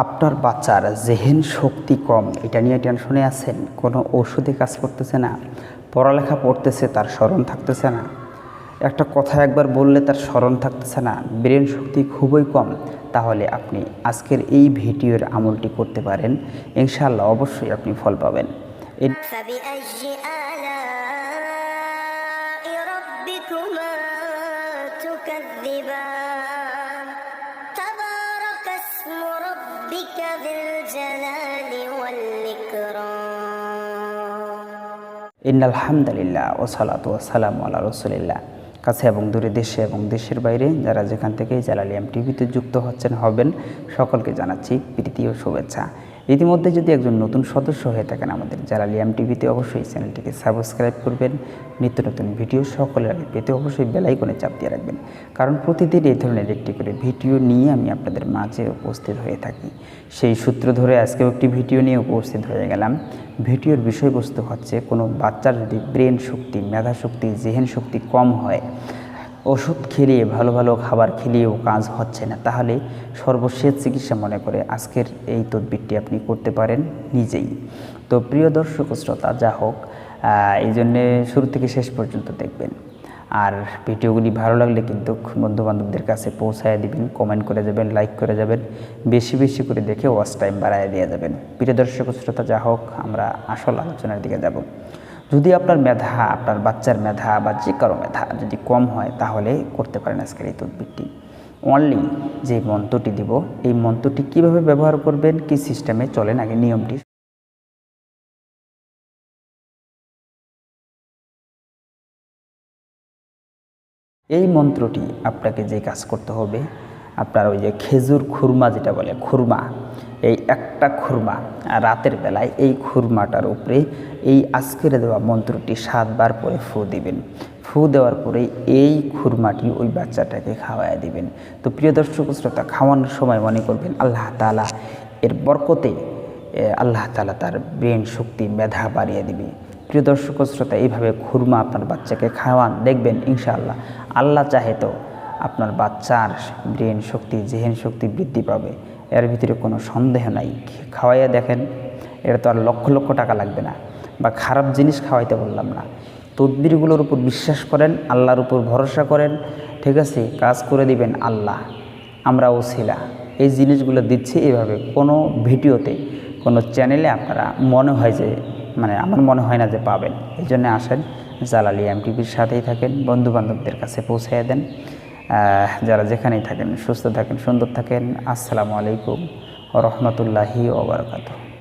আপনার বাচ্চার জেহেন শক্তি কম এটা নিয়ে টেনশনে আছেন কোনো ওষুধে কাজ করতেছে না পড়ালেখা পড়তেছে তার স্মরণ থাকতেছে না একটা কথা একবার বললে তার স্মরণ থাকতেছে না ব্রেন শক্তি খুবই কম তাহলে আপনি আজকের এই ভিডিওর আমলটি করতে পারেন ইনশাআল্লাহ অবশ্যই আপনি ফল পাবেন এই فبأي آلاء ربكما تكذبان ربك ذي الجلال والإكرام ইন্নাল হামদালিল্লাহ ও সালাত ও সালাম আল্লাহ রসুলিল্লাহ কাছে এবং দূরে দেশে এবং দেশের বাইরে যারা যেখান থেকে জালালিয়াম টিভিতে যুক্ত হচ্ছেন হবেন সকলকে জানাচ্ছি প্রীতি ও শুভেচ্ছা ইতিমধ্যে যদি একজন নতুন সদস্য হয়ে থাকেন আমাদের জালালিয়াম টিভিতে অবশ্যই চ্যানেলটিকে সাবস্ক্রাইব করবেন, নিত্য নতুন ভিডিও সকলের আগে পেতে অবশ্যই বেলাইকনে চাপ দিয়ে রাখবেন। কারণ প্রতিদিন এই ধরনের একটি করে ভিডিও নিয়ে আমি আপনাদের মাঝে উপস্থিত হয়ে থাকি। সেই সূত্র ধরে আজকেও একটি ভিডিও নিয়ে উপস্থিত হয়ে গেলাম। ভিডিওর বিষয়বস্তু হচ্ছে, কোনো বাচ্চার যদি ব্রেন শক্তি মেধা শক্তি জেহেন শক্তি কম হয় ওষুধ খেলিয়ে, ভালো ভালো খাবার খেলিয়েও কাজ হচ্ছে না। তাহলে সর্বশেষ চিকিৎসা মনে করে আজকের এই তদবিরটি আপনি করতে পারেন নিজেই। তো প্রিয় দর্শক শ্রোতা, যা হোক এই জন্যে শুরু থেকে শেষ পর্যন্ত দেখবেন। আর ভিডিওগুলি ভালো লাগলে কিন্তু বন্ধুবান্ধবদের কাছে পৌঁছায় দিবেন কমেন্ট করে যাবেন লাইক করে যাবেন, বেশি বেশি করে দেখে ওয়াচ টাইম বাড়ায় দিয়ে যাবেন। প্রিয় দর্শক শ্রোতা, যা হোক, আমরা আসল আলোচনার দিকে যাব। যদি আপনার মেধা, আপনার বাচ্চার মেধা বা যে কারও মেধা যদি কম হয়, তাহলে করতে পারেন আজকের এই তদবিরটি। অনলি যে মন্ত্রটি দিব, এই মন্ত্রটি কীভাবে ব্যবহার করবেন, কি সিস্টেমে চলেন, আগে নিয়মটি এই মন্ত্রটি আপনাকে যে কাজ করতে হবে, আপনার ওই যে খেজুর খুরমা যেটা বলে, খুরমা এই একটা খুরমা রাতের বেলায় এই খুরমাটার উপরে এই আজকের দেওয়া মন্ত্রটি সাতবার পরে ফু দিবেন। ফু দেওয়ার পরে এই খুরমাটি ওই বাচ্চাটাকে খাওয়ায় দিবেন। তো প্রিয় দর্শক শ্রোতা, খাওয়ানোর সময় মনে করবেন আল্লাহ তালা এর বরকতে আল্লাহ তালা তার ব্রেন শক্তি মেধা বাড়িয়ে দিবে। প্রিয় দর্শক শ্রোতা, এইভাবে খুরমা আপনার বাচ্চাকে খাওয়ান, দেখবেন ইনশাআল্লাহ আল্লাহ চাহে তো আপনার বাচ্চার ব্রেন শক্তি, জেহেন শক্তি বৃদ্ধি পাবে। এর ভিতরে কোনো সন্দেহ নাই। খাওয়াইয়া দেখেন, এটা তো আর লক্ষ লক্ষ টাকা লাগবে না। বা খারাপ জিনিস খাওয়াইতে বললাম না। তদবিরগুলোর উপর বিশ্বাস করেন, আল্লাহর উপর ভরসা করেন, ঠিক আছে? কাজ করে দিবেন আল্লাহ। আমরা ওসিলা। এই জিনিসগুলো দিচ্ছি এভাবে। কোনো ভিডিওতে, কোনো চ্যানেলে আপনারা মনে হয় যে মানে আমার মনে হয় না যে পাবেন। এই জন্য আসেন, জালালি এমটিভির সাথেই থাকেন। বন্ধু বান্ধবদের কাছে পৌঁছাইয়া দেন। যারা যেখানেই থাকেন সুস্থ থাকেন সুন্দর থাকেন আসসালামু আলাইকুম রহমতুল্লাহি ওবরাকাতু